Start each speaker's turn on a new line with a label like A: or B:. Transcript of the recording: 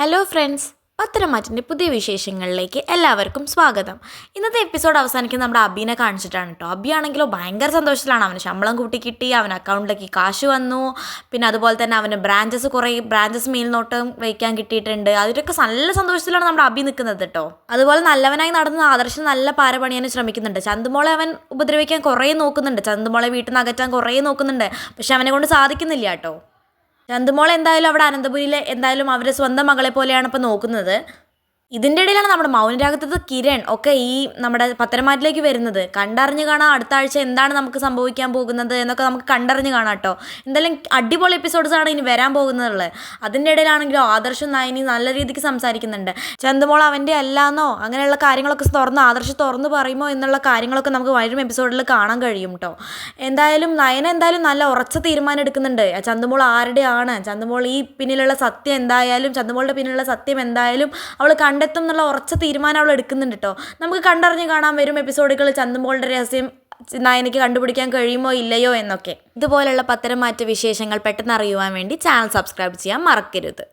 A: Hello friends പത്രമാറ്റിന്റെ പുതിയ വിശേഷങ്ങളിലേക്ക് എല്ലാവർക്കും സ്വാഗതം. ഇന്നത്തെ എപ്പിസോഡ് അവസാനിക്കുന്ന നമ്മുടെ അബിനെ കാണിച്ചിട്ടാണ് കേട്ടോ അബി ആണെങ്കിലോ ഭയങ്കര സന്തോഷത്തിലാണ്. അവന് ശമ്പളം കൂട്ടി കിട്ടി അവൻ അക്കൗണ്ടിലേക്ക് കാശ് വന്നു. പിന്നെ അതുപോലെ തന്നെ അവന് ബ്രാഞ്ചസ് കുറേ ബ്രാഞ്ചസ് മേൽനോട്ടം വയ്ക്കാൻ കിട്ടിയിട്ടുണ്ട്. അതിലൊക്കെ നല്ല സന്തോഷത്തിലാണ് നമ്മുടെ അബി നിൽക്കുന്നത് കേട്ടോ അതുപോലെ നല്ലവനായി നടന്ന ആദർശം നല്ല പാര പണിയാൻ ശ്രമിക്കുന്നുണ്ട്. ചന്തുമോളെ അവൻ ഉപദ്രവിക്കാൻ കുറേ നോക്കുന്നുണ്ട്. ചന്തുമോളെ വീട്ടിൽ നിന്ന് അകറ്റാൻ കുറേ നോക്കുന്നുണ്ട്. പക്ഷെ അവനെ കൊണ്ട് സാധിക്കുന്നില്ല കേട്ടോ ചന്തുമോൾ എന്തായാലും അവിടെ അനന്തപുരിയിൽ എന്തായാലും അവരെ സ്വന്തം മകളെ പോലെയാണ് ഇപ്പോൾ നോക്കുന്നത്. ഇതിന്റെ ഇടയിലാണ് നമ്മുടെ മൗനരാഗത്തത് കിരൺ ഒക്കെ ഈ നമ്മുടെ പത്തരമാറ്റിലേക്ക് വരുന്നത്. കണ്ടറിഞ്ഞ് കാണാം അടുത്ത ആഴ്ച എന്താണ് നമുക്ക് സംഭവിക്കാൻ പോകുന്നത് എന്നൊക്കെ നമുക്ക് കണ്ടറിഞ്ഞ് കാണാം കേട്ടോ. എന്തായാലും അടിപൊളി എപ്പിസോഡ്സ് ആണ് ഇനി വരാൻ പോകുന്നതുള്ളത് അതിന്റെ ഇടയിലാണെങ്കിലും ആദർശം നയനി നല്ല രീതിക്ക് സംസാരിക്കുന്നുണ്ട്. ചന്ദമോൾ അവന്റെ അല്ലാന്നോ? അങ്ങനെയുള്ള കാര്യങ്ങളൊക്കെ തുറന്ന് ആദർശം തുറന്ന് പറയുമോ എന്നുള്ള കാര്യങ്ങളൊക്കെ നമുക്ക് വരും എപ്പിസോഡിൽ കാണാൻ കഴിയും കേട്ടോ. എന്തായാലും നയന എന്തായാലും നല്ല ഉറച്ച തീരുമാനം എടുക്കുന്നുണ്ട്. ചന്ദമോൾ ആരുടെയാണ്? ചന്ദമോൾ ഈ പിന്നിലുള്ള സത്യം എന്തായാലും ചന്ദമോളുടെ പിന്നിലുള്ള സത്യം എന്തായാലും അവൾ കണ്ടെത്തും എന്നുള്ള ഉറച്ച തീരുമാനം അവൾ എടുക്കുന്നുണ്ട് കേട്ടോ നമുക്ക് കണ്ടറിഞ്ഞ് കാണാൻ വരും എപ്പിസോഡുകൾ ചന്ദമോളുടെ രഹസ്യം നായനയ്ക്ക് കണ്ടുപിടിക്കാൻ കഴിയുമോ ഇല്ലയോ എന്നൊക്കെ. ഇതുപോലുള്ള പത്തരം മാറ്റ വിശേഷങ്ങൾ പെട്ടെന്ന് അറിയുവാൻ വേണ്ടി ചാനൽ സബ്സ്ക്രൈബ് ചെയ്യാൻ മറക്കരുത്.